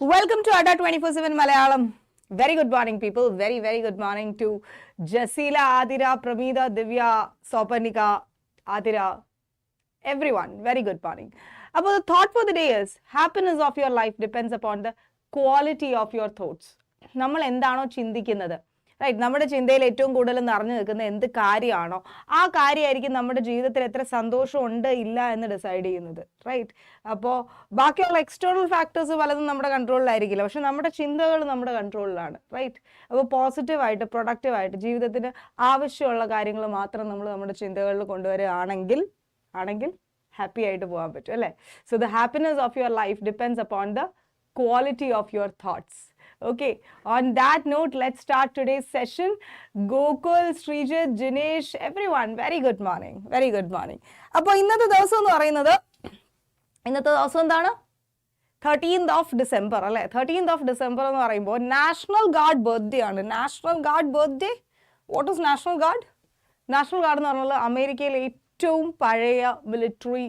Welcome to Ada 24 7 Malayalam. Very good morning, people. Very, very good morning to Jasila, Adira, Pramida, Divya, Sopanika, Adira, everyone. Very good morning. About the thought for the day is happiness of your life depends upon the quality of your thoughts. നമ്മൾ എന്താണോ ചിന്തിക്കുന്നത് right നമ്മുടെ ചിന്തയിൽ ഏറ്റവും കൂടുതൽ നിറഞ്ഞു നിൽക്കുന്ന എന്ത് കാര്യമാണോ ആ കാര്യമായിരിക്കും നമ്മുടെ ജീവിതത്തിൽ എത്ര സന്തോഷം ഉണ്ട് ഇല്ല എന്ന് ഡിസൈഡ് ചെയ്യുന്നത്. റൈറ്റ് അപ്പോൾ ബാക്കിയുള്ള എക്സ്റ്റേണൽ ഫാക്ടേഴ്സ് പലതും നമ്മുടെ കൺട്രോളിലായിരിക്കില്ല പക്ഷെ നമ്മുടെ ചിന്തകൾ നമ്മുടെ കൺട്രോളിലാണ് റൈറ്റ് അപ്പോൾ പോസിറ്റീവായിട്ട് പ്രൊഡക്റ്റീവായിട്ട് ജീവിതത്തിന് ആവശ്യമുള്ള കാര്യങ്ങൾ മാത്രം നമ്മൾ നമ്മുടെ ചിന്തകളിൽ കൊണ്ടുവരികയാണെങ്കിൽ ആണെങ്കിൽ ഹാപ്പി ആയിട്ട് പോകാൻ പറ്റും അല്ലേ? So the happiness of your life depends upon the quality of your thoughts. Okay, on that note, let's start today's session. Gokul, Srijit, Jinesh, everyone, very good morning. Very good morning. അപ്പോൾ ഇന്നത്തെ ദിവസം എന്ന് പറയുന്നത് ഇന്നത്തെ ദിവസം എന്താണ് thirteenth of December അല്ലേ thirteenth of December എന്ന് പറയുമ്പോൾ നാഷണൽ ഗാർഡ് ബർത്ത്ഡേ ആണ് national guard birthday what is national guard national guard എന്ന് പറഞ്ഞാൽ അമേരിക്കയിലെ ഏറ്റവും പഴയ മിലിറ്ററി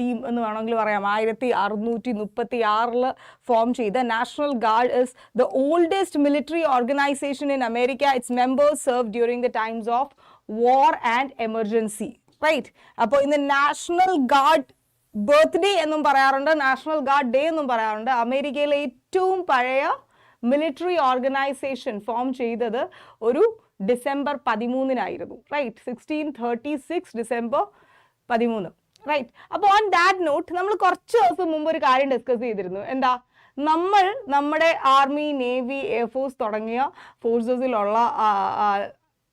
ടീം എന്ന് വേണമെങ്കിൽ പറയാം. ആയിരത്തി അറുന്നൂറ്റി മുപ്പത്തി ആറിൽ ഫോം ചെയ്ത national guard is the oldest military organization in America its members serve during the times of war and emergency right അപ്പോൾ ഇന്ന് നാഷണൽ ഗാർഡ് ബർത്ത്ഡേ എന്നും പറയാറുണ്ട്. നാഷണൽ ഗാർഡ് ഡേ എന്നും പറയാറുണ്ട്. അമേരിക്കയിലെ ഏറ്റവും പഴയ മിലിറ്ററി ഓർഗനൈസേഷൻ ഫോം ചെയ്തത് ഒരു December പതിമൂന്നിനായിരുന്നു. Right sixteen thirty six December പതിമൂന്ന്. റൈറ്റ് അപ്പോൾ ഓൺ ദാറ്റ് നോട്ട് നമ്മൾ കുറച്ച് ദിവസം മുമ്പ് ഒരു കാര്യം ഡിസ്കസ് ചെയ്തിരുന്നു. എന്താ? നമ്മൾ നമ്മുടെ ആർമി നേവി എയർഫോഴ്സ് തുടങ്ങിയ ഫോഴ്സസിലുള്ള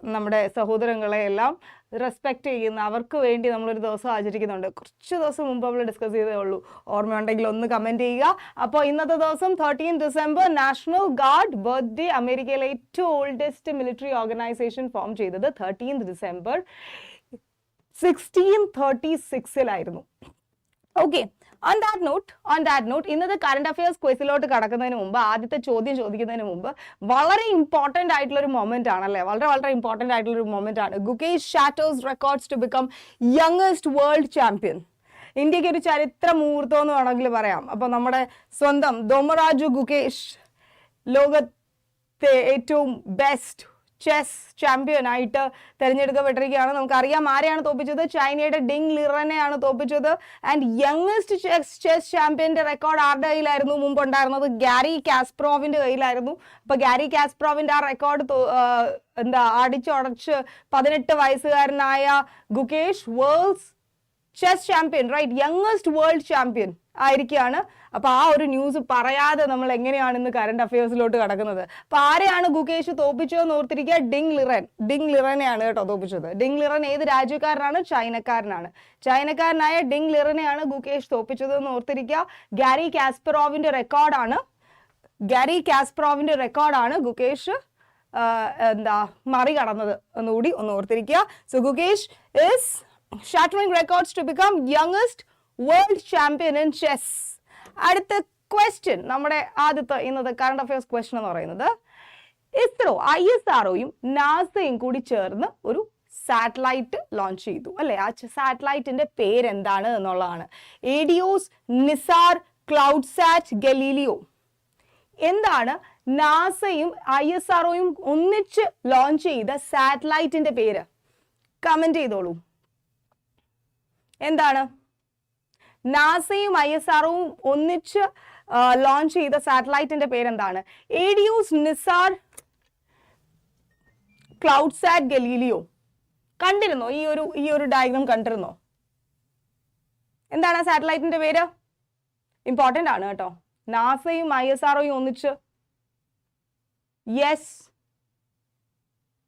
നമ്മുടെ സഹോദരങ്ങളെ എല്ലാം റെസ്പെക്ട് ചെയ്യുന്ന അവർക്ക് വേണ്ടി നമ്മളൊരു ദിവസം ആചരിക്കുന്നുണ്ട്. കുറച്ച് ദിവസം മുമ്പ് നമ്മൾ ഡിസ്കസ് ചെയ്തേ ഉള്ളൂ. ഓർമ്മയുണ്ടെങ്കിൽ ഒന്ന് കമന്റ് ചെയ്യുക. അപ്പോൾ ഇന്നത്തെ ദിവസം thirteen December national guard birthday അമേരിക്കയിലെ ഏറ്റവും ഓൾഡസ്റ്റ് മിലിറ്ററി ഓർഗനൈസേഷൻ ഫോം ചെയ്തത് thirteen December sixteen thirty സിക്സിലായിരുന്നു okay on that note on that note ഇന്നത്തെ കറണ്ട് അഫയേഴ്സ് ക്വസിലോട്ട് കടക്കുന്നതിന് മുമ്പ് ആദ്യത്തെ ചോദ്യം ചോദിക്കുന്നതിന് മുമ്പ് വളരെ ഇമ്പോർട്ടന്റ് ആയിട്ടുള്ള ഒരു മൊമെന്റ് ആണല്ലേ? വളരെ വളരെ ഇമ്പോർട്ടന്റ് ആയിട്ടുള്ള ഒരു മൊമെന്റ് ആണ്. Gukesh shatters records to become youngest world champion ഇന്ത്യയ്ക്ക് ഒരു ചരിത്ര മുഹൂർത്തം എന്ന് വേണമെങ്കിൽ പറയാം. അപ്പോൾ നമ്മുടെ സ്വന്തം ദോമറാജു ഗുകേഷ് ലോകത്തെ ഏറ്റവും ബെസ്റ്റ് ചെസ് ചാമ്പ്യൻ ആയിട്ട് തിരഞ്ഞെടുക്കപ്പെട്ടിരിക്കുകയാണ്. നമുക്കറിയാം ആരെയാണ് തോപ്പിച്ചത്? ചൈനയുടെ ഡിങ് ലിറനെയാണ് തോപ്പിച്ചത്. ആൻഡ് യങ്ങസ്റ്റ് ചെസ് ചെസ് ചാമ്പ്യന്റെ റെക്കോർഡ് ആരുടെ കയ്യിലായിരുന്നു? മുമ്പ് ഉണ്ടായിരുന്നത് ഗാരി കാസ്പ്രോവിന്റെ കയ്യിലായിരുന്നു. അപ്പൊ ഗാരി കാസ്പ്രോവിന്റെ ആ റെക്കോർഡ് എന്താ അടിച്ചുടച്ച് പതിനെട്ട് വയസ്സുകാരനായ Gukesh world's chess champion right youngest world champion ആയിരിക്കുകയാണ്. അപ്പൊ ആ ഒരു ന്യൂസ് പറയാതെ നമ്മൾ എങ്ങനെയാണ് ഇന്ന് കറണ്ട് അഫയേഴ്സിലോട്ട് കടക്കുന്നത്? അപ്പൊ ആരെയാണ് ഗുകേഷ് തോപ്പിച്ചതെന്ന് ഓർത്തിരിക്കുക? Ding Liren. ഡിങ് ലിറനെയാണ് കേട്ടോ തോപ്പിച്ചത്. ഡിങ് ലിറൻ ഏത് രാജ്യക്കാരനാണ്? ചൈനക്കാരനാണ്. ചൈനക്കാരനായ ഡിങ് ലിറനെയാണ് ഗുകേഷ് തോപ്പിച്ചത് എന്ന് ഓർത്തിരിക്കുക. ഗാരി കാസ്പറോവിന്റെ റെക്കോർഡാണ് ഗാരി കാസ്പറോവിന്റെ റെക്കോർഡാണ് ഗുകേഷ് എന്താ മറികടന്നത് എന്നുകൂടി ഒന്ന് ഓർത്തിരിക്കുക. So Gukesh is shattering records to become youngest world champion in chess അടുത്ത ക്വസ്റ്റ്യൻ നമ്മുടെ ആദ്യത്തെ ഇന്നത്തെ കറണ്ട് അഫയേഴ്സ് ക്വസ്റ്റ്യൻ എന്ന് പറയുന്നത് ഇസ്രോ ഐ എസ് ആർഒയും നാസയും കൂടി ചേർന്ന് ഒരു സാറ്റലൈറ്റ് ലോഞ്ച് ചെയ്തു. അല്ലെ? ആ സാറ്റലൈറ്റിന്റെ പേരെന്താണ് എന്നുള്ളതാണ്. ഏഡിയോസ് നിസാർ ക്ലൗഡ് സാറ്റ് ഗലീലിയോ എന്താണ് നാസയും ഐ എസ് ആർഒയും ഒന്നിച്ച് ലോഞ്ച് ചെയ്ത സാറ്റലൈറ്റിന്റെ പേര്? കമന്റ് ചെയ്തോളൂ. എന്താണ്? നാസയും ഐ എസ് ആറും ഒന്നിച്ച് ലോഞ്ച് ചെയ്ത സാറ്റലൈറ്റിന്റെ പേരെന്താണ്? ഏഡിയൂസ് നിസാർ ക്ലൗഡ് സാറ്റ് ഗലീലിയോ കണ്ടിരുന്നോ? ഈ ഒരു ഈ ഒരു ഡയഗ്രാം കണ്ടിരുന്നോ? എന്താണ് ആ സാറ്റലൈറ്റിന്റെ പേര്? ഇമ്പോർട്ടന്റ് ആണ് കേട്ടോ. നാസയും ഐ എസ് ആർഒയും ഒന്നിച്ച്. യെസ്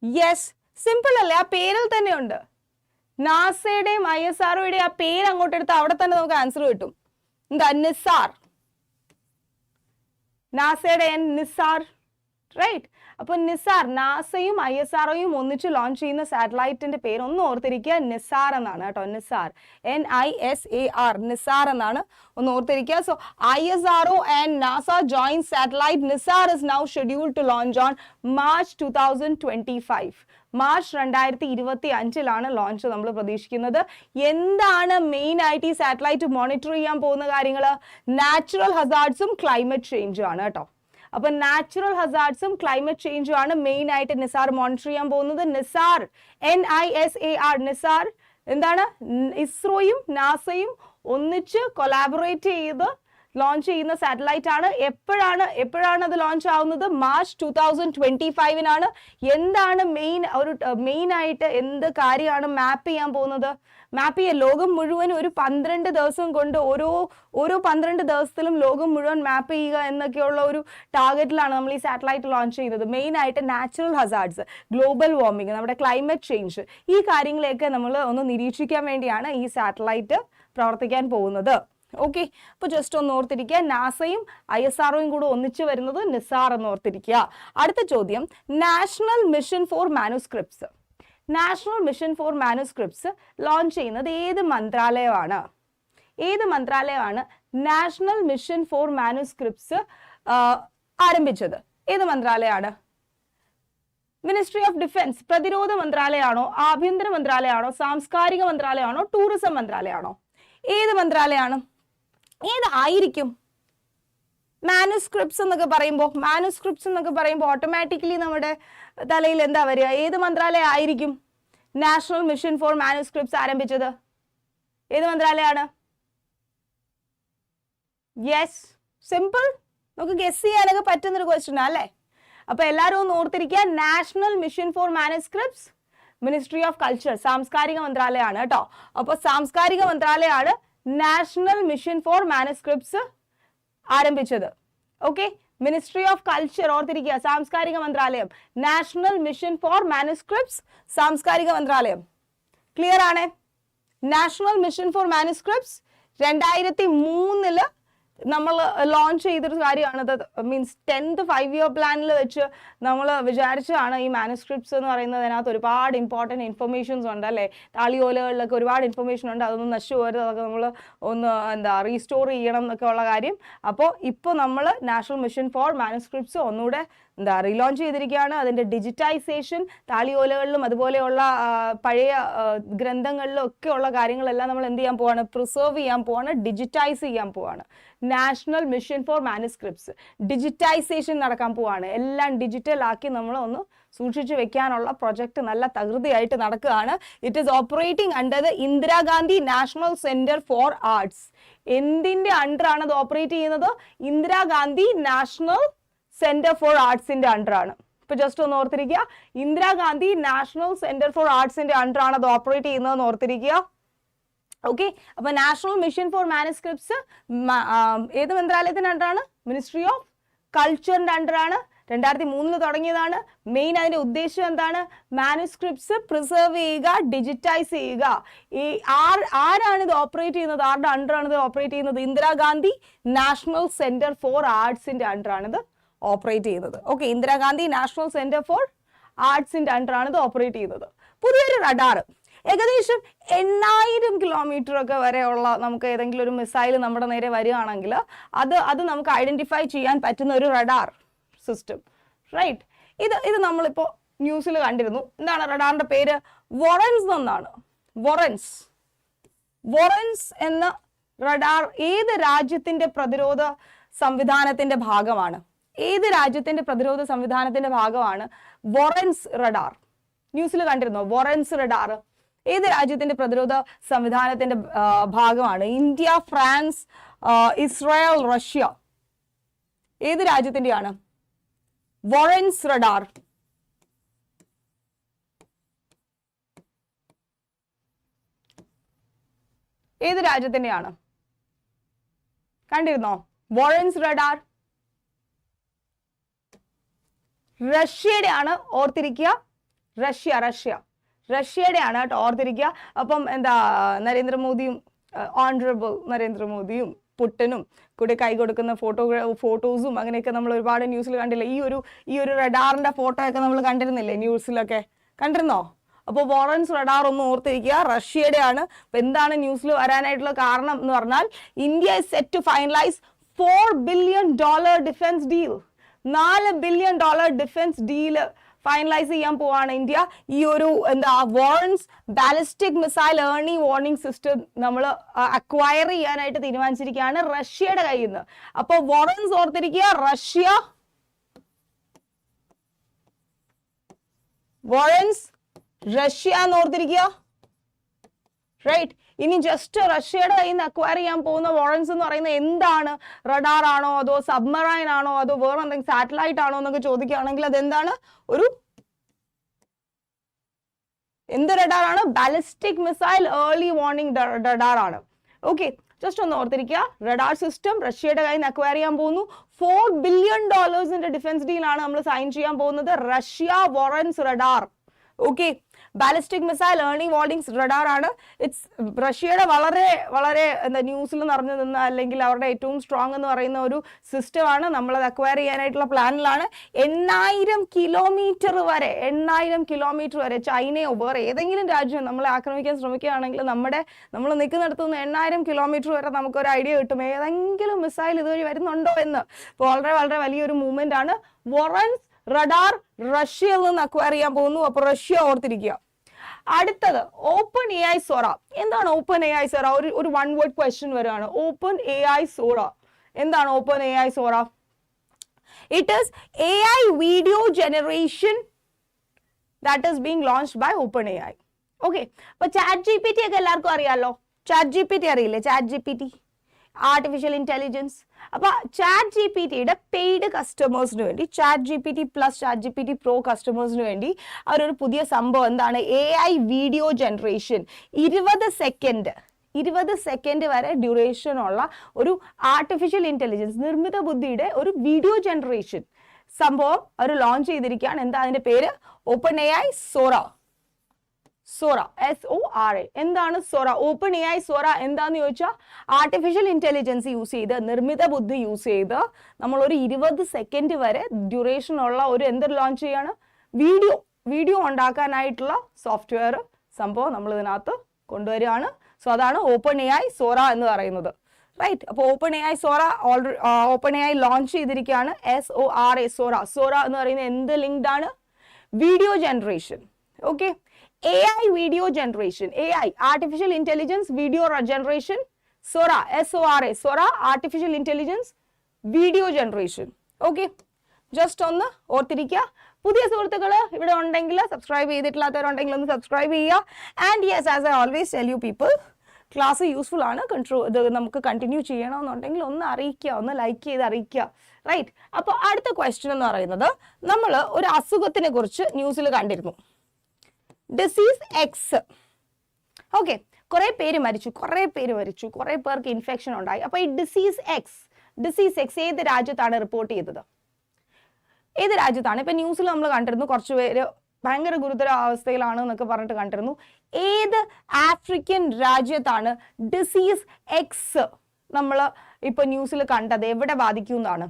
യെസ് സിമ്പിൾ അല്ലേ? ആ പേരിൽ തന്നെയുണ്ട്. നാസയുടെയും ഐ എസ് ആർഒയുടെയും ആ പേര് അങ്ങോട്ട് എടുത്ത് അവിടെ തന്നെ നമുക്ക് ആൻസർ കിട്ടും. എന്താ? നിസാർ. നാസയുടെ എൻ നിസാർ. റൈറ്റ് അപ്പോൾ നിസാർ നാസയും ഐ എസ് ആർഒയും ഒന്നിച്ച് ലോഞ്ച് ചെയ്യുന്ന സാറ്റലൈറ്റിന്റെ പേര് ഒന്ന് ഓർത്തിരിക്കുക. നിസാർ എന്നാണ് കേട്ടോ. NISAR. N I S A R NISAR എന്നാണ് ഒന്ന് ഓർത്തിരിക്കുക. So I S R O and NASA joint satellite NISAR is now schedule to launch on March two thousand twenty five March രണ്ടായിരത്തി ഇരുപത്തി അഞ്ചിലാണ് ലോഞ്ച് നമ്മൾ പ്രതീക്ഷിക്കുന്നത്. എന്താണ് മെയിൻ ആയിട്ട് ഈ സാറ്റലൈറ്റ് മോണിറ്റർ ചെയ്യാൻ പോകുന്ന കാര്യങ്ങൾ നാച്ചുറൽ ഹസാർഡ്സും ക്ലൈമറ്റ് ചേഞ്ചും ആണ് കേട്ടോ. അപ്പൊ നാച്ചുറൽ ഹസാർഡ്സും ക്ലൈമറ്റ് ചേഞ്ചും ആണ് മെയിൻ ആയിട്ട് നിസാർ മോണിറ്റർ ചെയ്യാൻ പോകുന്നത്. NISAR N I S A R NISAR എന്താണ്? ഇസ്രോയും നാസയും ഒന്നിച്ച് കൊലാബറേറ്റ് ചെയ്ത് ലോഞ്ച് ചെയ്യുന്ന സാറ്റലൈറ്റ് ആണ്. എപ്പോഴാണ് എപ്പോഴാണ് അത് ലോഞ്ച് ആവുന്നത്? മാർച്ച് ടൂ തൗസൻഡ് ട്വന്റി ഫൈവിനാണ് എന്താണ് മെയിൻ ഒരു മെയിൻ ആയിട്ട് എന്ത് കാര്യമാണ് മാപ്പ് ചെയ്യാൻ പോകുന്നത്? മാപ്പ് ചെയ്യാൻ ലോകം മുഴുവൻ ഒരു പന്ത്രണ്ട് ദിവസം കൊണ്ട് ഓരോ ഓരോ പന്ത്രണ്ട് ദിവസത്തിലും ലോകം മുഴുവൻ മാപ്പ് ചെയ്യുക എന്നൊക്കെയുള്ള ഒരു ടാർഗറ്റിലാണ് നമ്മൾ ഈ സാറ്റലൈറ്റ് ലോഞ്ച് ചെയ്യുന്നത് മെയിൻ ആയിട്ട് നാച്ചുറൽ ഹസാർഡ്സ് ഗ്ലോബൽ വാർമിംഗ് നമ്മുടെ ക്ലൈമറ്റ് ചേഞ്ച് ഈ കാര്യങ്ങളെയൊക്കെ നമ്മൾ ഒന്ന് നിരീക്ഷിക്കാൻ വേണ്ടിയാണ് ഈ സാറ്റലൈറ്റ് പ്രവർത്തിക്കാൻ പോകുന്നത്. ഓക്കെ അപ്പോൾ ജസ്റ്റ് ഒന്ന് ഓർത്തിരിക്കുക. നാസയും ഐ എസ് ആർഒയും കൂടെ ഒന്നിച്ചു വരുന്നത് നിസാർ എന്ന് ഓർത്തിരിക്കുക. അടുത്ത ചോദ്യം national mission for manuscripts national mission for manuscripts launch ചെയ്യുന്നത് ഏത് മന്ത്രാലയമാണ്? ഏത് മന്ത്രാലയമാണ് നാഷണൽ മിഷൻ ഫോർ മാനുസ്ക്രിപ്റ്റ്സ് ആരംഭിച്ചത്? ഏത് മന്ത്രാലയമാണ്? മിനിസ്ട്രി ഓഫ് ഡിഫൻസ് പ്രതിരോധ മന്ത്രാലയമാണോ ആഭ്യന്തര മന്ത്രാലയമാണോ സാംസ്കാരിക മന്ത്രാലയമാണോ ടൂറിസം മന്ത്രാലയമാണോ? ഏത് മന്ത്രാലയമാണ്? ഏതായിരിക്കും? മാനുസ്ക്രിപ്റ്റ്സ് എന്നൊക്കെ പറയുമ്പോൾ മാനുസ്ക്രിപ്റ്റ്സ് എന്നൊക്കെ പറയുമ്പോൾ ഓട്ടോമാറ്റിക്കലി നമ്മുടെ തലയിൽ എന്താ വരിക? ഏത് മന്ത്രാലയം ആയിരിക്കും നാഷണൽ മിഷൻ ഫോർ മാനുസ്ക്രിപ്റ്റ്സ് ആരംഭിച്ചത്? ഏത് മന്ത്രാലയമാണ് യെസ് സിമ്പിൾ നമുക്ക് ഗസ് ചെയ്യാനൊക്കെ പറ്റുന്നൊരു ക്വസ്റ്റ്യൻ അല്ലേ? അപ്പൊ എല്ലാവരും ഒന്ന് ഓർത്തിരിക്കുക. National Mission for Manuscripts Ministry of Culture സാംസ്കാരിക മന്ത്രാലയമാണ് കേട്ടോ. അപ്പൊ സാംസ്കാരിക മന്ത്രാലയമാണ് നാഷണൽ മിഷൻ ഫോർ മാനസ്ക്രിപ്റ്റ്സ് ആരംഭിച്ചത്. ഓക്കെ മിനിസ്ട്രി ഓഫ് കൾച്ചർ ഓർത്തിരിക്കുക. സാംസ്കാരിക മന്ത്രാലയം. നാഷണൽ മിഷൻ ഫോർ മാനസ്ക്രിപ്റ്റ്സ് സാംസ്കാരിക മന്ത്രാലയം. ക്ലിയർ ആണ്? നാഷണൽ മിഷൻ ഫോർ മാനസ്ക്രിപ്റ്റ്സ് രണ്ടായിരത്തി മൂന്നിൽ നമ്മൾ ലോഞ്ച് ചെയ്തൊരു കാര്യമാണ്. മീൻസ് ടെൻത്ത് ഫൈവ് ഇയർ പ്ലാനിൽ വെച്ച് നമ്മൾ വിചാരിച്ചതാണ് ഈ മാനുസ്ക്രിപ്റ്റ്സ് എന്ന് പറയുന്നതിനകത്ത് ഒരുപാട് ഇമ്പോർട്ടന്റ് ഇൻഫർമേഷൻസ് ഉണ്ട് അല്ലേ? താളിയോലകളിലൊക്കെ ഒരുപാട് ഇൻഫർമേഷൻ ഉണ്ട്. അതൊന്നും നശിച്ചു പോരുത്. അതൊക്കെ നമ്മൾ ഒന്ന് എന്താ റീസ്റ്റോർ ചെയ്യണം എന്നൊക്കെ ഉള്ള കാര്യം. അപ്പോൾ ഇപ്പോൾ നമ്മൾ നാഷണൽ മിഷൻ ഫോർ മാനുസ്ക്രിപ്റ്റ്സ് ഒന്നുകൂടെ എന്താ റീലോഞ്ച് ചെയ്തിരിക്കുകയാണ്. അതിന്റെ ഡിജിറ്റൈസേഷൻ താളിയോലകളിലും അതുപോലെയുള്ള പഴയ ഗ്രന്ഥങ്ങളിലും ഒക്കെ ഉള്ള കാര്യങ്ങളെല്ലാം നമ്മൾ എന്ത് ചെയ്യാൻ പോവാണ്? പ്രിസർവ് ചെയ്യാൻ പോവാണ് ഡിജിറ്റൈസ് ചെയ്യാൻ പോവാണ്. National mission for manuscripts digitisation നടക്കാൻ പോവാണ്. എല്ലാം ഡിജിറ്റൽ ആക്കി നമ്മൾ ഒന്ന് സൂക്ഷിച്ചു വെക്കാനുള്ള പ്രൊജക്ട് നല്ല തകൃതിയായിട്ട് നടക്കുകയാണ്. It is operating under the Indira Gandhi national centre for arts എന്തിന്റെ അണ്ടറാണ് അത് ഓപ്പറേറ്റ് ചെയ്യുന്നത്? ഇന്ദിരാഗാന്ധി നാഷണൽ സെന്റർ ഫോർ ആർട്സിന്റെ അണ്ടർ ആണ്. ഇപ്പൊ ജസ്റ്റ് ഒന്ന് ഓർത്തിരിക്കുക. ഇന്ദിരാഗാന്ധി നാഷണൽ സെന്റർ ഫോർ ആർട്സിന്റെ അണ്ടർ ആണ് അത് ഓപ്പറേറ്റ് ചെയ്യുന്നത് ഓർത്തിരിക്കുക. ഓക്കെ അപ്പൊ നാഷണൽ മിഷൻ ഫോർ മാനസ്ക്രിപ്റ്റ്സ് ഏത് മന്ത്രാലയത്തിന്റെ അണ്ടറാണ്? Ministry of കൾച്ചറിന്റെ അണ്ടറാണ്. രണ്ടായിരത്തി മൂന്നിൽ തുടങ്ങിയതാണ്. മെയിൻ അതിന്റെ ഉദ്ദേശം എന്താണ്? മാനുസ്ക്രിപ്റ്റ്സ് പ്രിസർവ് ചെയ്യുക ഡിജിറ്റൈസ് ചെയ്യുക. ഈ ആർ ആരാണ് ഇത് ഓപ്പറേറ്റ് ചെയ്യുന്നത്? ആരുടെ അണ്ടറാണ് ഇത് ഓപ്പറേറ്റ് ചെയ്യുന്നത്? ഇന്ദിരാഗാന്ധി നാഷണൽ സെന്റർ ഫോർ ആർട്സിന്റെ അണ്ടറാണ് ഇത് ഓപ്പറേറ്റ് ചെയ്യുന്നത്. Okay Indira Gandhi national centre for ആർട്സിന്റെ അണ്ടറാണ് ഇത് ഓപ്പറേറ്റ് ചെയ്യുന്നത്. പുതിയൊരു റഡാർ ഏകദേശം എണ്ണായിരം കിലോമീറ്റർ ഒക്കെ വരെയുള്ള നമുക്ക് ഏതെങ്കിലും ഒരു മിസൈൽ നമ്മുടെ നേരെ വരികയാണെങ്കിൽ അത് അത് നമുക്ക് ഐഡന്റിഫൈ ചെയ്യാൻ പറ്റുന്ന ഒരു റഡാർ സിസ്റ്റം. റൈറ്റ് ഇത് ഇത് നമ്മളിപ്പോൾ ന്യൂസിൽ കണ്ടിരുന്നു. എന്താണ് റഡാറിന്റെ പേര്? വൊറൻസ് എന്നാണ് വൊറൻസ് വൊറൻസ് എന്ന റഡാർ ഏത് രാജ്യത്തിന്റെ പ്രതിരോധ സംവിധാനത്തിന്റെ ഭാഗമാണ്? ഏത് രാജ്യത്തിന്റെ പ്രതിരോധ സംവിധാനത്തിന്റെ ഭാഗമാണ് വൊറൻസ് റഡാർ. ന്യൂസിൽ കണ്ടിരുന്നോ? Voronezh radar. ഏത് രാജ്യത്തിന്റെ പ്രതിരോധ സംവിധാനത്തിന്റെ ഭാഗമാണ്? India France Israel Russia. ഏത് രാജ്യത്തിന്റെയാണ്? Voronezh radar. ഏത് രാജ്യത്തിന്റെയാണ്? കണ്ടിരുന്നോ? Voronezh radar. റഷ്യയുടെ ആണ് ഓർത്തിരിക്കുക. Russia Russia. റഷ്യയുടെ ആണ് കേട്ടോ ഓർത്തിരിക്കുക. അപ്പം എന്താ നരേന്ദ്രമോദിയും ഓണറബിൾ നരേന്ദ്രമോദിയും പുട്ടനും കൂടെ കൈ കൊടുക്കുന്ന ഫോട്ടോ ഫോട്ടോസും അങ്ങനെയൊക്കെ നമ്മൾ ഒരുപാട് ന്യൂസിൽ കണ്ടില്ലേ. ഈ ഒരു ഈ ഒരു റഡാറിന്റെ ഫോട്ടോ ഒക്കെ നമ്മൾ കണ്ടിരുന്നില്ലേ ന്യൂസിലൊക്കെ കണ്ടിരുന്നോ? അപ്പോൾ വോറൻസ് റഡാർ ഒന്ന് ഓർത്തിരിക്കുക. റഷ്യയുടെ ആണ് അപ്പം എന്താണ് ന്യൂസിൽ വരാനായിട്ടുള്ള കാരണം എന്ന് പറഞ്ഞാൽ India is set to finalise four billion dollar defence deal നാല് billion dollar defence deal finalise ചെയ്യാൻ പോവാണ് ഇന്ത്യ. ഈ ഒരു എന്താ Voronezh ballistic missile early warning system നമ്മൾ അക്വയർ ചെയ്യാനായിട്ട് തീരുമാനിച്ചിരിക്കുകയാണ് റഷ്യയുടെ കയ്യിൽ നിന്ന്. അപ്പോൾ വാറൻസ് ഓർത്തിരിക്കുക റഷ്യ വാറൻസ് റഷ്യ എന്ന് ഓർത്തിരിക്കുക. റൈറ്റ് ഇനി ജസ്റ്റ് റഷ്യയുടെ കയ്യിൽ നിന്ന് അക്വയർ ചെയ്യാൻ പോകുന്ന വോറൻസ് എന്ന് പറയുന്നത് എന്താണ്? റഡാർ ആണോ? അതോ സബ്മറൈൻ ആണോ? അതോ വേറെ എന്തെങ്കിലും സാറ്റലൈറ്റ് ആണോ എന്നൊക്കെ ചോദിക്കുകയാണെങ്കിൽ അതെന്താണ്? ഒരു എന്ത് റഡാറാണ് ballistic missile early warning radar ആണ്. ഓക്കെ ജസ്റ്റ് ഒന്ന് ഓർത്തിരിക്കുക. റഡാർ സിസ്റ്റം റഷ്യയുടെ കയ്യിൽ നിന്ന് അക്വയർ ചെയ്യാൻ പോകുന്നു. ഫോർ ബില്യൺ ഡോളേഴ്സിന്റെ ഡിഫൻസ് ഡീലാണ് നമ്മൾ സൈൻ ചെയ്യാൻ പോകുന്നത്. Russia Voronezh radar okay ballistic missile earning warnings radar ആണ് ഇറ്റ്സ് റഷ്യയുടെ വളരെ വളരെ എന്താ ന്യൂസിൽ നിറഞ്ഞു നിന്ന അല്ലെങ്കിൽ അവരുടെ ഏറ്റവും സ്ട്രോങ് എന്ന് പറയുന്ന ഒരു സിസ്റ്റമാണ് നമ്മളത് അക്വയർ ചെയ്യാനായിട്ടുള്ള പ്ലാനിലാണ് എണ്ണായിരം കിലോമീറ്റർ വരെ എണ്ണായിരം കിലോമീറ്റർ വരെ ചൈനയോ വേറെ ഏതെങ്കിലും രാജ്യം നമ്മളെ ആക്രമിക്കാൻ ശ്രമിക്കുകയാണെങ്കിൽ നമ്മുടെ നമ്മൾ നിൽക്കുന്നിടത്തു നിന്ന് എണ്ണായിരം കിലോമീറ്റർ വരെ നമുക്കൊരു ഐഡിയ കിട്ടും. ഏതെങ്കിലും മിസൈൽ ഇതുവഴി വരുന്നുണ്ടോ എന്ന്. വളരെ വളരെ വലിയൊരു മൂവ്മെന്റ് ആണ്. വൊറൻസ് റഡാർ റഷ്യയിൽ നിന്ന് അക്വയർ ചെയ്യാൻ പോകുന്നു. അപ്പോൾ റഷ്യ ഓർത്തിരിക്കുക. അടുത്തത് ഓപ്പൺ എ ഐ സോറ എന്താണ് ഓപ്പൺ എ ഐ സോറ ഒരു ഒരു വൺ വേർഡ് ക്വസ്റ്റ്യൻ വരികയാണ്. ഓപ്പൺ എ ഐ സോറ എന്താണ് open A I Sora it is A I video generation that is being launch by open A I okay അപ്പൊ chat G P T ഒക്കെ എല്ലാവർക്കും അറിയാലോ? Chat G P T അറിയില്ലേ? Chat G P T artificial intelligence അപ്പൊ chat G P ടിയുടെ paid കസ്റ്റമേഴ്സിന് വേണ്ടി chat G P T plus chat G P T pro കസ്റ്റമേഴ്സിന് വേണ്ടി അവരൊരു പുതിയ സംഭവം എന്താണ്? എ ഐ വീഡിയോ ജനറേഷൻ ഇരുപത് സെക്കൻഡ് ഇരുപത് സെക്കൻഡ് വരെ ഡ്യൂറേഷൻ ഉള്ള ഒരു ആർട്ടിഫിഷ്യൽ ഇന്റലിജൻസ് നിർമ്മിത ബുദ്ധിയുടെ ഒരു വീഡിയോ ജനറേഷൻ സംഭവം അവർ ലോഞ്ച് ചെയ്തിരിക്കുകയാണ്. എന്താ അതിന്റെ പേര്? Open A I Sora Sora S O R A എന്താണ് Sora? Open A I Sora എന്താന്ന് ചോദിച്ചാൽ ആർട്ടിഫിഷ്യൽ ഇന്റലിജൻസ് യൂസ് ചെയ്ത് നിർമ്മിത ബുദ്ധി യൂസ് ചെയ്ത് നമ്മൾ ഒരു ഇരുപത് സെക്കൻഡ് വരെ ഡ്യൂറേഷൻ ഉള്ള ഒരു എന്ത് ലോഞ്ച് ചെയ്യാണ്? വീഡിയോ വീഡിയോ ഉണ്ടാക്കാനായിട്ടുള്ള സോഫ്റ്റ്വെയർ സംഭവം നമ്മൾ ഇതിനകത്ത് കൊണ്ടുവരികയാണ്. സോ അതാണ് ഓപ്പൺ എ ഐ സോറ എന്ന് പറയുന്നത്. റൈറ്റ് അപ്പോൾ open A I Sora already open A I launch ചെയ്തിരിക്കുകയാണ്. S O R A Sora. Sora എന്ന് പറയുന്നത് എന്ത് ലിങ്ക്ഡ് ആണ്? Video generation okay A I video generation A I artificial intelligence video generation Sora S O R A Sora artificial intelligence video generation okay just ഒന്ന് ഓർത്തിരിക്കുക. പുതിയ സുഹൃത്തുക്കൾ ഇവിടെ ഉണ്ടെങ്കിൽ സബ്സ്ക്രൈബ് ചെയ്തിട്ടില്ലാത്തവരുണ്ടെങ്കിൽ ഒന്ന് സബ്സ്ക്രൈബ് ചെയ്യുക. And yes as I always tell you people class useful ആണ്. കൺട്രോ ഇത് നമുക്ക് കണ്ടിന്യൂ ചെയ്യണമെന്നുണ്ടെങ്കിൽ ഒന്ന് അറിയിക്കുക ഒന്ന് ലൈക്ക് ചെയ്ത് അറിയിക്കുക. റൈറ്റ് അപ്പോൾ അടുത്ത ക്വസ്റ്റ്യൻ എന്ന് പറയുന്നത് നമ്മൾ ഒരു അസുഖത്തിനെ കുറിച്ച് ന്യൂസിൽ കണ്ടിരുന്നു. ഡിസീസ് എക്സ് ഓക്കെ കുറെ പേര് മരിച്ചു കുറെ പേര് മരിച്ചു കുറെ പേർക്ക് ഇൻഫെക്ഷൻ ഉണ്ടായി. അപ്പൊ ഈ ഡിസീസ് എക്സ് ഡിസീസ് എക്സ് ഏത് രാജ്യത്താണ് റിപ്പോർട്ട് ചെയ്തത്? ഏത് രാജ്യത്താണ്? ഇപ്പൊ ന്യൂസിൽ നമ്മൾ കണ്ടിരുന്നു കുറച്ച് പേര് ഭയങ്കര ഗുരുതര അവസ്ഥയിലാണ് എന്നൊക്കെ പറഞ്ഞിട്ട് കണ്ടിരുന്നു. ഏത് ആഫ്രിക്കൻ രാജ്യത്താണ് ഡിസീസ് എക്സ് നമ്മൾ ഇപ്പൊ ന്യൂസിൽ കണ്ടത്? എവിടെ ബാധിക്കും എന്നാണ്?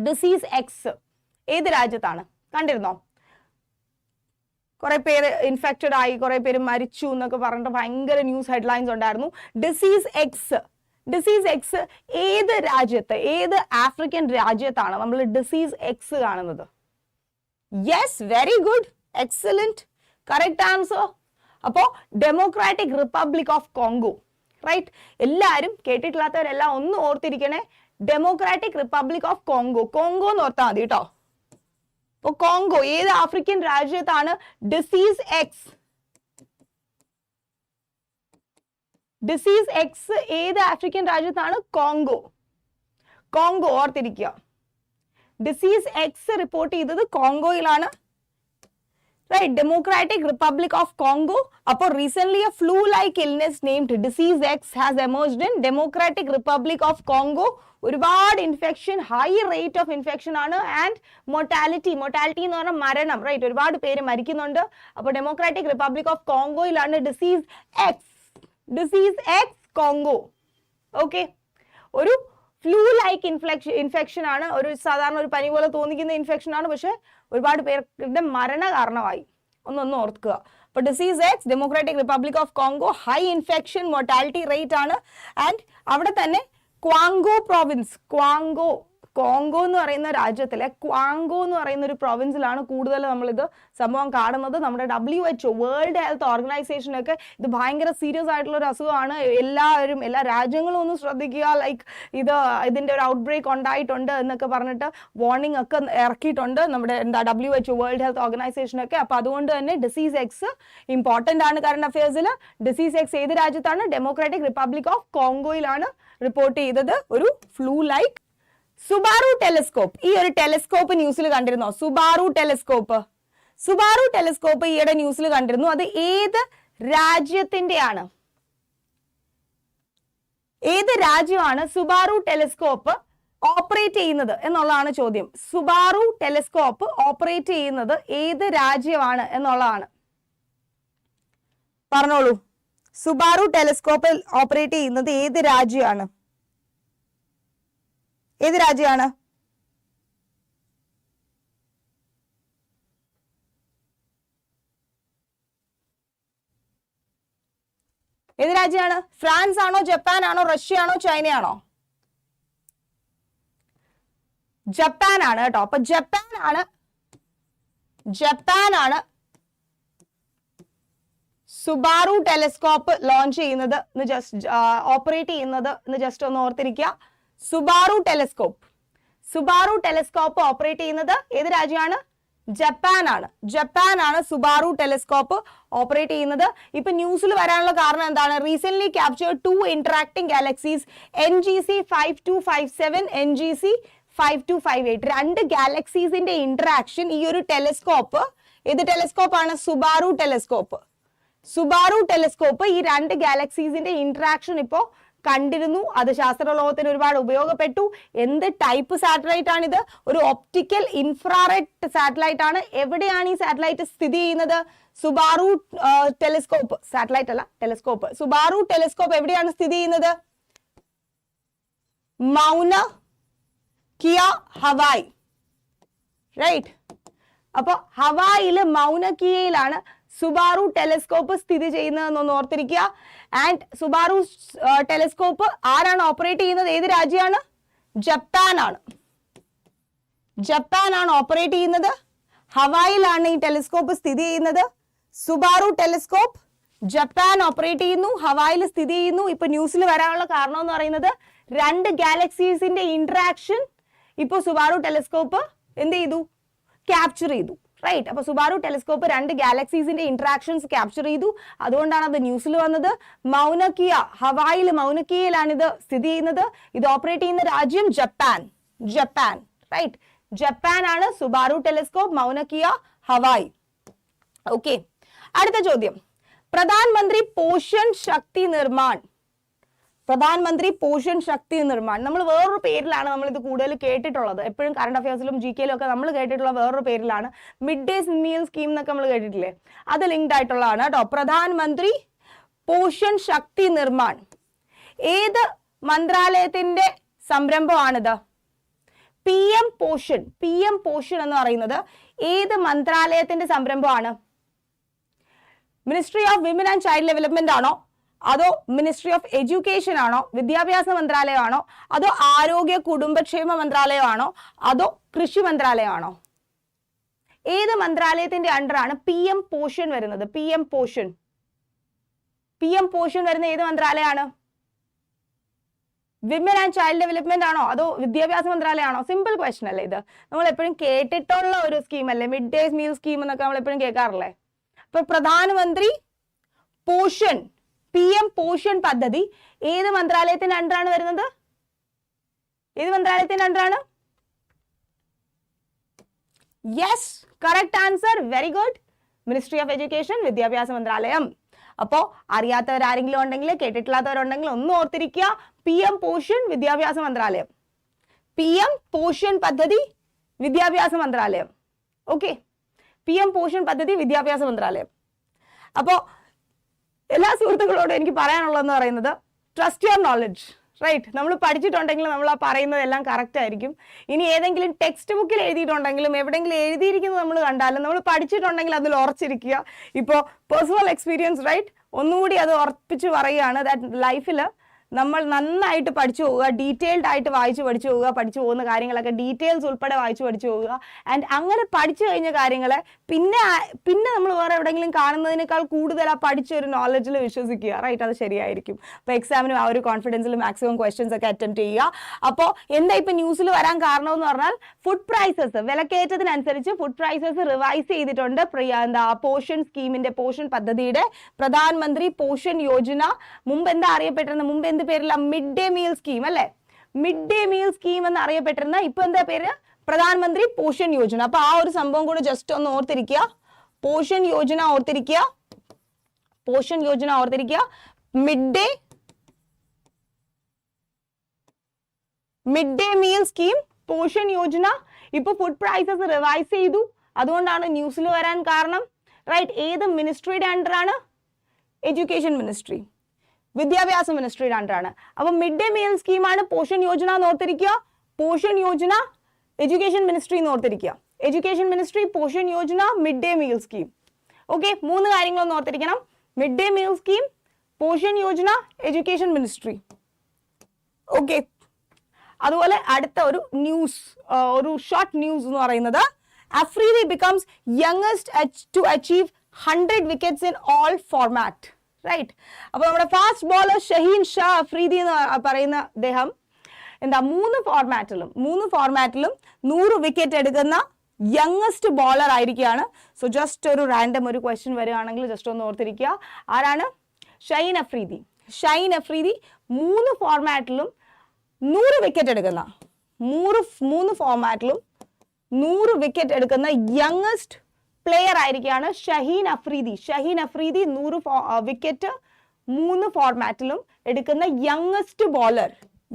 ഡിസീസ് എക്സ് ഏത് രാജ്യത്താണ്? കണ്ടിരുന്നോ? കുറെ പേര് ഇൻഫെക്റ്റഡ് ആയി കുറെ പേര് മരിച്ചു എന്നൊക്കെ പറഞ്ഞിട്ട് ഭയങ്കര ന്യൂസ് ഹെഡ്ലൈൻസ് ഉണ്ടായിരുന്നു. ഡിസീസ് എക്സ് ഡിസീസ് എക്സ് ഏത് രാജ്യത്ത് ഏത് ആഫ്രിക്കൻ രാജ്യത്താണ് നമ്മൾ ഡിസീസ് എക്സ് കാണുന്നത്? Yes very good excellent correct answer അപ്പോ democratic republic of Congo right എല്ലാവരും കേട്ടിട്ടില്ലാത്തവരെല്ലാം ഒന്ന് ഓർത്തിരിക്കണേ. Democratic republic of Congo Congo എന്ന് ഓർത്താൽ മതി കേട്ടോ. അപ്പൊ കോങ്കോ ഏത് ആഫ്രിക്കൻ രാജ്യത്താണ് ഡിസീസ് എക്സ് ഡിസീസ് എക്സ് ഏത് ആഫ്രിക്കൻ രാജ്യത്താണ്? കോങ്കോ. കോങ്കോ ഓർത്തിരിക്കുക. ഡിസീസ് എക്സ് റിപ്പോർട്ട് ചെയ്തത് കോങ്കോയിലാണ്. Right democratic republic of Congo അപ്പോൾ recent a flu like illness named disease X has emerged in democratic republic of Congo ഒരുപാട് infection high rate of infection ആണ്. And mortality mortality എന്ന് പറഞ്ഞാൽ മരണം right ഒരുപാട് പേര് മരിക്കുന്നുണ്ട്. അപ്പോൾ democratic republic of കോങ്കോയിലാണ് disease X disease X Congo okay ഒരു ഫ്ലൂ ലൈക്ക് ഇൻഫ്ലക്ഷൻ ഇൻഫെക്ഷൻ ആണ്. ഒരു സാധാരണ ഒരു പനി പോലെ തോന്നിക്കുന്ന ഇൻഫെക്ഷൻ ആണ്. പക്ഷെ ഒരുപാട് പേരുടെ മരണ കാരണമായി. ഒന്നൊന്ന് ഓർക്കുക. അപ്പോൾ disease X democratic republic of Congo high infection mortality rate ആണ്. ആൻഡ് അവിടെ തന്നെ ക്വാങ്കോ പ്രോവിൻസ് ക്വാങ്കോ കോങ്കോ എന്ന് പറയുന്ന രാജ്യത്തിലെ ക്വാങ്കോ എന്ന് പറയുന്ന ഒരു പ്രൊവിൻസിലാണ് കൂടുതൽ നമ്മളിത് സംഭവം കാണുന്നത്. നമ്മുടെ ഡബ്ല്യു എച്ച് വേൾഡ് ഹെൽത്ത് ഓർഗനൈസേഷനൊക്കെ ഇത് ഭയങ്കര സീരിയസ് ആയിട്ടുള്ള ഒരു അസുഖമാണ്. എല്ലാവരും എല്ലാ രാജ്യങ്ങളും ഒന്ന് ശ്രദ്ധിക്കുക. ലൈക്ക് ഇത് ഇതിന്റെ ഒരു ഔട്ട് ബ്രേക്ക് ഉണ്ടായിട്ടുണ്ട് എന്നൊക്കെ പറഞ്ഞിട്ട് വാർണിംഗ് ഒക്കെ ഇറക്കിയിട്ടുണ്ട് നമ്മുടെ എന്താ ഡബ്ല്യു എച്ച് വേൾഡ് ഹെൽത്ത് ഓർഗനൈസേഷനൊക്കെ ഒക്കെ. അപ്പൊ അതുകൊണ്ട് തന്നെ ഡിസീസ് എക്സ് ഇമ്പോർട്ടന്റ് ആണ്. കറണ്ട് അഫയേഴ്സിൽ ഡിസീസ് എക്സ് ഏത് രാജ്യത്താണ്? ഡെമോക്രാറ്റിക് റിപ്പബ്ലിക് ഓഫ് കോങ്കോയിലാണ് റിപ്പോർട്ട് ചെയ്തത് ഒരു ഫ്ലൂ ലൈക്ക് സുബാറു ടെലിസ്കോപ്പ് ഈ ഒരു ടെലിസ്കോപ്പ് ന്യൂസിൽ കണ്ടിരുന്നോ? സുബാറു ടെലിസ്കോപ്പ് സുബാറു ടെലിസ്കോപ്പ് ഈയിടെ ന്യൂസിൽ കണ്ടിരുന്നു. അത് ഏത് രാജ്യത്തിന്റെയാണ്? ഏത് രാജ്യമാണ് സുബാറു ടെലിസ്കോപ്പ് ഓപ്പറേറ്റ് ചെയ്യുന്നത് എന്നുള്ളതാണ് ചോദ്യം. സുബാറു ടെലിസ്കോപ്പ് ഓപ്പറേറ്റ് ചെയ്യുന്നത് ഏത് രാജ്യമാണ് എന്നുള്ളതാണ്. പറഞ്ഞോളൂ. സുബാറു ടെലിസ്കോപ്പിൽ ഓപ്പറേറ്റ് ചെയ്യുന്നത് ഏത് രാജ്യമാണ്? ഏത് രാജ്യമാണ്? ഏത് രാജ്യമാണ്? ഫ്രാൻസ് ആണോ ജപ്പാൻ ആണോ റഷ്യ ആണോ ചൈന ആണോ? ജപ്പാൻ ആണ് കേട്ടോ. അപ്പൊ ജപ്പാൻ ആണ് ജപ്പാൻ ആണ് സുബാറു ടെലിസ്കോപ്പ് ലോഞ്ച് ചെയ്യുന്നത് എന്ന് ജസ്റ്റ് ഓപ്പറേറ്റ് ചെയ്യുന്നത് എന്ന് ജസ്റ്റ് ഒന്ന് ഓർത്തിരിക്കുക. Subaru telescope Subaru telescope operate ചെയ്യുന്നത് ഏത് രാജ്യമാണ്? ജപ്പാൻ ആണ്. സുബാറു ടെലിസ്കോപ്പ് ഓപ്പറേറ്റ് ചെയ്യുന്നത്. ഇപ്പൊ ന്യൂസിൽ വരാനുള്ള കാരണം എന്താണ്? Recent capture two interacting galaxies N G C five two five seven N G C five two five eight രണ്ട് ഗാലക്സീസിന്റെ ഇന്ററാക്ഷൻ ഈ ഒരു ടെലിസ്കോപ്പ് ഏത് ടെലിസ്കോപ്പ് ആണ്? സുബാറു ടെലിസ്കോപ്പ് സുബാറു ടെലിസ്കോപ്പ് ഈ രണ്ട് ഗാലക്സീസിന്റെ ഇന്ററാക്ഷൻ ഇപ്പോ കണ്ടിരുന്നു. അത് ശാസ്ത്രലോകത്തിന് ഒരുപാട് ഉപയോഗപ്പെട്ടു. എന്ത് ടൈപ്പ് സാറ്റലൈറ്റ് ആണിത്? ഒരു ഒപ്റ്റിക്കൽ ഇൻഫ്രാറെഡ് സാറ്റലൈറ്റ് ആണ്. എവിടെയാണ് ഈ സാറ്റലൈറ്റ് സ്ഥിതി ചെയ്യുന്നത്? സുബാറു ടെലിസ്കോപ്പ് സാറ്റലൈറ്റ് അല്ല ടെലിസ്കോപ്പ് സുബാറു ടെലിസ്കോപ്പ് എവിടെയാണ് സ്ഥിതി ചെയ്യുന്നത്? മൗന കിയ ഹവായ്. റൈറ്റ് അപ്പൊ ഹവായിൽ മൗനക്കിയയിലാണ് സുബാറു ടെലിസ്കോപ്പ് സ്ഥിതി ചെയ്യുന്നതെന്നൊന്ന് ഓർത്തിരിക്കുക. ആൻഡ് സുബാറു ടെലിസ്കോപ്പ് ആരാണ് ഓപ്പറേറ്റ് ചെയ്യുന്നത്? ഏത് രാജ്യമാണ്? ജപ്പാൻ ആണ് ഓപ്പറേറ്റ് ചെയ്യുന്നത്. ഹവായിലാണ് ഈ ടെലിസ്കോപ്പ് സ്ഥിതി ചെയ്യുന്നത്. സുബാറു ടെലിസ്കോപ്പ് ജപ്പാൻ ഓപ്പറേറ്റ് ചെയ്യുന്നു. ഹവായിൽ സ്ഥിതി ചെയ്യുന്നു. ഇപ്പൊ ന്യൂസിൽ വരാനുള്ള കാരണം എന്ന് പറയുന്നത് രണ്ട് ഗാലക്സീസിന്റെ ഇന്ററാക്ഷൻ ഇപ്പൊ സുബാറു ടെലിസ്കോപ്പ് എന്ത് ചെയ്തു? ക്യാപ്ചർ ചെയ്തു. റൈറ്റ് അപ്പൊ സുബാറു ടെലിസ്കോപ്പ് രണ്ട് ഗാലക്സീസിന്റെ ഇന്ററാക്ഷൻസ് ക്യാപ്ചർ ചെയ്തു. അതുകൊണ്ടാണ് അത് ന്യൂസിൽ വന്നത്. മൗനക്കിയ ഹവായിൽ മൗനക്കിയയിലാണ് ഇത് സ്ഥിതി ചെയ്യുന്നത്. ഇത് ഓപ്പറേറ്റ് ചെയ്യുന്ന രാജ്യം ജപ്പാൻ. ജപ്പാൻ. റൈറ്റ് ജപ്പാൻ ആണ് Subaru telescope Mauna Kea Hawaii. Okay അടുത്ത ചോദ്യം. പ്രധാനമന്ത്രി പോഷൻ ശക്തി നിർമ്മാൺ. പ്രധാനമന്ത്രി പോഷൻ ശക്തി നിർമ്മാൺ നമ്മൾ വേറൊരു പേരിലാണ് നമ്മൾ ഇത് കൂടുതൽ കേട്ടിട്ടുള്ളത്. എപ്പോഴും കറണ്ട് അഫയേഴ്സിലും ജി കെയിലും ഒക്കെ നമ്മൾ കേട്ടിട്ടുള്ള വേറൊരു പേരിലാണ്. മിഡ് ഡേ മീൽ സ്കീം എന്നൊക്കെ നമ്മൾ കേട്ടിട്ടില്ലേ? അത് ലിങ്ക്ഡ് ആയിട്ടുള്ളതാണ് കേട്ടോ. പ്രധാനമന്ത്രി പോഷൻ ശക്തി നിർമ്മാൺ ഏത് മന്ത്രാലയത്തിന്റെ സംരംഭമാണിത്? P M Poshan P M Poshan എന്ന് പറയുന്നത് ഏത് മന്ത്രാലയത്തിന്റെ സംരംഭമാണ്? Ministry of women and child development ആണോ? അതോ മിനിസ്ട്രി ഓഫ് എഡ്യൂക്കേഷൻ ആണോ വിദ്യാഭ്യാസ മന്ത്രാലയമാണോ അതോ ആരോഗ്യ കുടുംബക്ഷേമ മന്ത്രാലയമാണോ അതോ കൃഷി മന്ത്രാലയമാണോ? ഏത് മന്ത്രാലയത്തിന്റെ അണ്ടറാണ് പി എം പോഷൻ വരുന്നത്? P M Poshan P M Poshan വരുന്ന ഏത് മന്ത്രാലയമാണ്? വിമൻ ആൻഡ് ചൈൽഡ് ഡെവലപ്മെന്റ് ആണോ അതോ വിദ്യാഭ്യാസ മന്ത്രാലയമാണോ? സിമ്പിൾ ക്വസ്റ്റൻ അല്ലേ ഇത്. നമ്മൾ എപ്പോഴും കേട്ടിട്ടുള്ള ഒരു സ്കീം അല്ലേ? മിഡ് ഡേ മീൽ സ്കീം എന്നൊക്കെ നമ്മൾ എപ്പോഴും കേൾക്കാറില്ലേ? അപ്പൊ പ്രധാനമന്ത്രി പോഷൻ പി എം പോഷൻ പദ്ധതി. ഏത് മന്ത്രാലയത്തിന്റെ അണ്ടറാണ് വരുന്നത്? ഏത് മന്ത്രാലയത്തിന്റെ അണ്ടറാണ് yes correct answer very good ministry of education വിദ്യാഭ്യാസ മന്ത്രാലയം. അപ്പോ അറിയാത്തവരാരെങ്കിലും ഉണ്ടെങ്കിൽ കേട്ടിട്ടില്ലാത്തവരുണ്ടെങ്കിൽ ഒന്ന് ഓർത്തിരിക്കുക. പി എം പോഷൻ വിദ്യാഭ്യാസ മന്ത്രാലയം. പി എം പോഷൻ പദ്ധതി വിദ്യാഭ്യാസ മന്ത്രാലയം. ഓക്കെ പി എം പോഷൻ പദ്ധതി വിദ്യാഭ്യാസ മന്ത്രാലയം. അപ്പോൾ എല്ലാ സുഹൃത്തുക്കളോടും എനിക്ക് പറയാനുള്ളതെന്ന് പറയുന്നത് ട്രസ്റ്റ് യുവർ നോളജ് റൈറ്റ് നമ്മൾ പഠിച്ചിട്ടുണ്ടെങ്കിൽ നമ്മൾ ആ പറയുന്നതെല്ലാം കറക്റ്റ് ആയിരിക്കും. ഇനി ഏതെങ്കിലും ടെക്സ്റ്റ് ബുക്കിൽ എഴുതിയിട്ടുണ്ടെങ്കിലും എവിടെയെങ്കിലും എഴുതിയിരിക്കുന്നത് നമ്മൾ കണ്ടാലും നമ്മൾ പഠിച്ചിട്ടുണ്ടെങ്കിൽ അതിൽ ഉറച്ചിരിക്കുക. ഇപ്പോൾ പേഴ്സണൽ എക്സ്പീരിയൻസ് റൈറ്റ് ഒന്നുകൂടി അത് ഉറപ്പിച്ച് പറയുകയാണ് ദാറ്റ് ലൈഫിൽ നമ്മൾ നന്നായിട്ട് പഠിച്ചു പോവുക ഡീറ്റെയിൽഡ് ആയിട്ട് വായിച്ചു പഠിച്ചു പോവുക പഠിച്ചു പോകുന്ന കാര്യങ്ങളൊക്കെ ഡീറ്റെയിൽസ് ഉൾപ്പെടെ വായിച്ചു പഠിച്ചു പോവുക. ആൻഡ് അങ്ങനെ പഠിച്ചു കഴിഞ്ഞ കാര്യങ്ങൾ പിന്നെ പിന്നെ നമ്മൾ വേറെ എവിടെയെങ്കിലും കാണുന്നതിനേക്കാൾ കൂടുതൽ ആ പഠിച്ച ഒരു നോളജിൽ വിശ്വസിക്കുക. റൈറ്റ് അത് ശരിയായിരിക്കും. അപ്പോൾ എക്സാമിനും ആ ഒരു കോൺഫിഡൻസിൽ മാക്സിമം ക്വസ്റ്റ്യൻസ് ഒക്കെ അറ്റംപ്റ്റ് ചെയ്യുക. അപ്പോൾ എന്താ ഇപ്പം ന്യൂസിൽ വരാൻ കാരണമെന്ന് പറഞ്ഞാൽ ഫുഡ് പ്രൈസസ് വിലക്കയറ്റത്തിനനുസരിച്ച് ഫുഡ് പ്രൈസസ് റിവൈസ് ചെയ്തിട്ടുണ്ട്. എന്താ പോഷൻ സ്കീമിന്റെ പോഷൻ പദ്ധതിയുടെ പ്രധാനമന്ത്രി പോഷൻ യോജന. മുമ്പ് എന്താ അറിയപ്പെട്ടിരുന്നത്? മുമ്പ് എന്ത് പേരില്ല മിഡ് ഡേ മീൽ സ്കീം അല്ലെ? മിഡ് ഡേ മീൽ സ്കീം എന്ന് അറിയപ്പെട്ടിരുന്ന ഇപ്പൊ എന്താ പേര്? പ്രധാനമന്ത്രി പോഷൻ യോജന. അപ്പൊ ആ ഒരു സംഭവം കൂടെ ജസ്റ്റ് ഒന്ന് ഓർത്തിരിക്കുക. പോഷൻ യോജന ഓർത്തിരിക്കുക. പോഷൻ യോജന ഓർത്തിരിക്കുക. Mid day mid day meal scheme Poshan Yojana. ഇപ്പൊ ഫുഡ് പ്രൈസസ് റിവൈസ് ചെയ്തു. അതുകൊണ്ടാണ് ന്യൂസിൽ വരാൻ കാരണം. റൈറ്റ് ഏത് മിനിസ്ട്രിയുടെ അണ്ടറാണ് എഡ്യൂക്കേഷൻ മിനിസ്ട്രി വിദ്യാഭ്യാസ മിനിസ്ട്രി അണ്ടറാണ് അപ്പൊ മിഡ് ഡേ മീൽ സ്കീമാണ് പോഷൻ യോജന എന്ന് ഓർത്തിരിക്കുക. പോഷൻ യോജന എഡ്യൂക്കേഷൻ മിനിസ്ട്രി എന്ന് ഓർത്തിരിക്കുക. Education ministry Poshan Yojana mid day meal scheme okay മൂന്ന് കാര്യങ്ങളൊന്ന് ഓർത്തിരിക്കണം. Mid day meal scheme Poshan Yojana education ministry okay അതുപോലെ അടുത്ത ഒരു ന്യൂസ് ഒരു ഷോർട്ട് ന്യൂസ് എന്ന് പറയുന്നത് Afridi becomes youngest to achieve hundred wickets in all format right അപ്പോൾ നമ്മുടെ ഫാസ്റ്റ് ബോളർ ഷഹീൻ ഷാ അഫ്രീദി എന്ന് പറയുന്ന അദ്ദേഹം എന്താ മൂന്ന് ഫോർമാറ്റിലും മൂന്ന് ഫോർമാറ്റിലും നൂറ് വിക്കറ്റ് എടുക്കുന്ന യങ്ങസ്റ്റ് ബോളർ ആയിരിക്കുകയാണ്. സോ ജസ്റ്റ് ഒരു റാൻഡം ഒരു ക്വസ്റ്റ്യൻ വരികയാണെങ്കിൽ ജസ്റ്റ് ഒന്ന് ഓർത്തിരിക്കുക. ആരാണ്? ഷൈൻ അഫ്രീദി. ഷൈൻ അഫ്രീദി മൂന്ന് ഫോർമാറ്റിലും നൂറ് വിക്കറ്റ് എടുക്കുന്ന നൂറ് മൂന്ന് ഫോർമാറ്റിലും നൂറ് വിക്കറ്റ് എടുക്കുന്ന യങ്ങസ്റ്റ് പ്ലെയർ ആയിരിക്കുകയാണ് ഷഹീൻ അഫ്രീദി. ഷഹീൻ അഫ്രീദി നൂറ് വിക്കറ്റ് മൂന്ന് ഫോർമാറ്റിലും എടുക്കുന്ന youngest bowler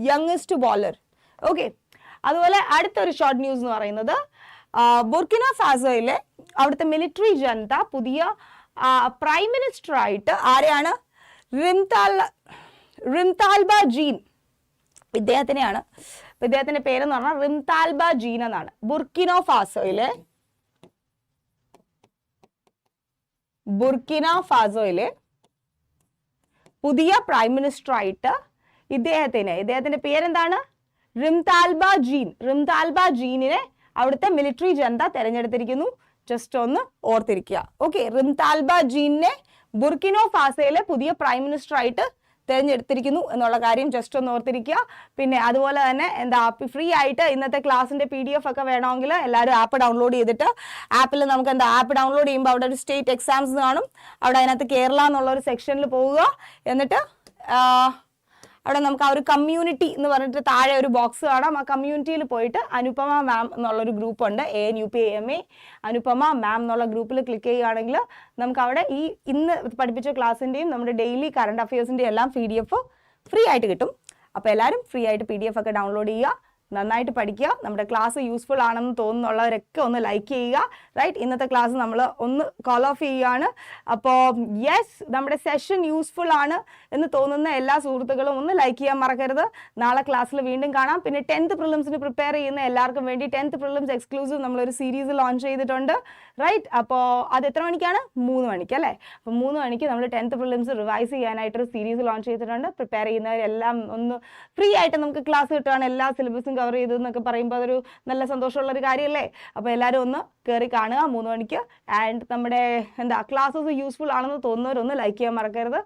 youngest bowler okay അതുപോലെ അടുത്തൊരു ഷോർട്ട് ന്യൂസ് എന്ന് പറയുന്നത് ബുർക്കിന ഫാസോയിലെ അവിടുത്തെ മിലിറ്ററി ജനത പുതിയ പ്രൈം മിനിസ്റ്റർ ആയിട്ട് ആരെയാണ്? റിംതാൽ റിംതാൽബ ജീൻ. ഇദ്ദേഹത്തിനെയാണ് ഇദ്ദേഹത്തിന്റെ പേരെന്ന് പറഞ്ഞാൽ റിംതാൽബ ജീൻ എന്നാണ്. ബുർക്കിനോ ഫാസോയിലെ ബുർക്കിന ഫാസോയിലെ പുതിയ പ്രൈം മിനിസ്റ്റർ ആയിട്ട് ഇദ്ദേഹത്തിന് ഇദ്ദേഹത്തിന്റെ പേരെന്താണ്? റിംതാൽബ ജീൻ. റിംതാൽബ ജീനിനെ അവിടുത്തെ മിലിറ്ററി ജനത തെരഞ്ഞെടുത്തിരിക്കുന്നു. ജസ്റ്റ് ഒന്ന് ഓർത്തിരിക്കുക. ഓക്കെ റിംതാൽബ ജീനിനെ ബുർക്കിനോ ഫാസയിലെ പുതിയ പ്രൈം മിനിസ്റ്റർ ആയിട്ട് തിരഞ്ഞെടുത്തിരിക്കുന്നു എന്നുള്ള കാര്യം ജസ്റ്റ് ഒന്ന് ഓർത്തിരിക്കുക. പിന്നെ അതുപോലെ തന്നെ എന്താ ഫ്രീ ആയിട്ട് ഇന്നത്തെ ക്ലാസ്സിന്റെ പി ഡി എഫ് ഒക്കെ വേണമെങ്കിൽ എല്ലാവരും ആപ്പ് ഡൗൺലോഡ് ചെയ്തിട്ട് ആപ്പിൽ നമുക്ക് എന്താ ആപ്പ് ഡൗൺലോഡ് ചെയ്യുമ്പോൾ അവിടെ ഒരു സ്റ്റേറ്റ് എക്സാംസ് കാണും. അവിടെ അതിനകത്ത് കേരള എന്നുള്ള ഒരു സെക്ഷനിൽ പോവുക. എന്നിട്ട് അവിടെ നമുക്ക് ആ ഒരു കമ്മ്യൂണിറ്റി എന്ന് പറഞ്ഞിട്ട് താഴെ ഒരു ബോക്സ് കാണാം. ആ കമ്മ്യൂണിറ്റിയിൽ പോയിട്ട് അനുപമ മാം എന്നുള്ളൊരു ഗ്രൂപ്പ് ഉണ്ട്. A N U P M A Anupama ma'am എന്നുള്ള ഗ്രൂപ്പിൽ ക്ലിക്ക് ചെയ്യുകയാണെങ്കിൽ നമുക്ക് അവിടെ ഈ ഇന്ന് പഠിപ്പിച്ച ക്ലാസ്സിന്റെയും നമ്മുടെ ഡെയിലി കറണ്ട് അഫയേഴ്സിന്റെയും എല്ലാം പി ഡി എഫ് ഫ്രീ ആയിട്ട് കിട്ടും. അപ്പോൾ എല്ലാവരും ഫ്രീ ആയിട്ട് പി ഡി എഫ് ഒക്കെ ഡൗൺലോഡ് ചെയ്യുക. നന്നായിട്ട് പഠിക്കുക. നമ്മുടെ ക്ലാസ് യൂസ്ഫുൾ ആണെന്ന് തോന്നുന്നുള്ളവരൊക്കെ ഒന്ന് ലൈക്ക് ചെയ്യുക. റൈറ്റ് ഇന്നത്തെ ക്ലാസ് നമ്മൾ ഒന്ന് കോൾ ഓഫ് ചെയ്യുകയാണ് അപ്പോൾ യെസ് നമ്മുടെ സെഷൻ യൂസ്ഫുൾ ആണ് എന്ന് തോന്നുന്ന എല്ലാ സുഹൃത്തുക്കളും ഒന്ന് ലൈക്ക് ചെയ്യാൻ മറക്കരുത്. നാളെ ക്ലാസ്സിൽ വീണ്ടും കാണാം. പിന്നെ ടെൻത്ത് പ്രിലിംസിന് പ്രിപ്പയർ ചെയ്യുന്ന എല്ലാവർക്കും വേണ്ടി ടെൻത്ത് പ്രിലിംസ് എക്സ്ക്ലൂസീവ് നമ്മളൊരു സീരീസ് ലോഞ്ച് ചെയ്തിട്ടുണ്ട്. റൈറ്റ് അപ്പോൾ അത് എത്ര മണിക്കാണ്? മൂന്ന് മണിക്ക് അല്ലേ? അപ്പോൾ മൂന്ന് മണിക്ക് നമ്മൾ ടെൻത്ത് പ്രിലിംസ് റിവൈസ് ചെയ്യാനായിട്ടൊരു സീരീസ് ലോഞ്ച് ചെയ്തിട്ടുണ്ട്. പ്രിപ്പയർ ചെയ്യുന്നവരെല്ലാം ഒന്ന് ഫ്രീ ആയിട്ട് നമുക്ക് ക്ലാസ് കിട്ടുകയാണ് എല്ലാ സിലബസും കവർ ചെയ്തു എന്നൊക്കെ പറയുമ്പോൾ അതൊരു നല്ല സന്തോഷമുള്ള ഒരു കാര്യമല്ലേ അപ്പോൾ എല്ലാവരും ഒന്ന് കയറി കാണുക മൂന്ന് മണിക്ക്. ആൻഡ് നമ്മുടെ എന്താ ക്ലാസ്സസ് യൂസ്ഫുൾ ആണെന്ന് തോന്നുന്നവരൊന്ന് ലൈക്ക് ചെയ്യാൻ മറക്കരുത്.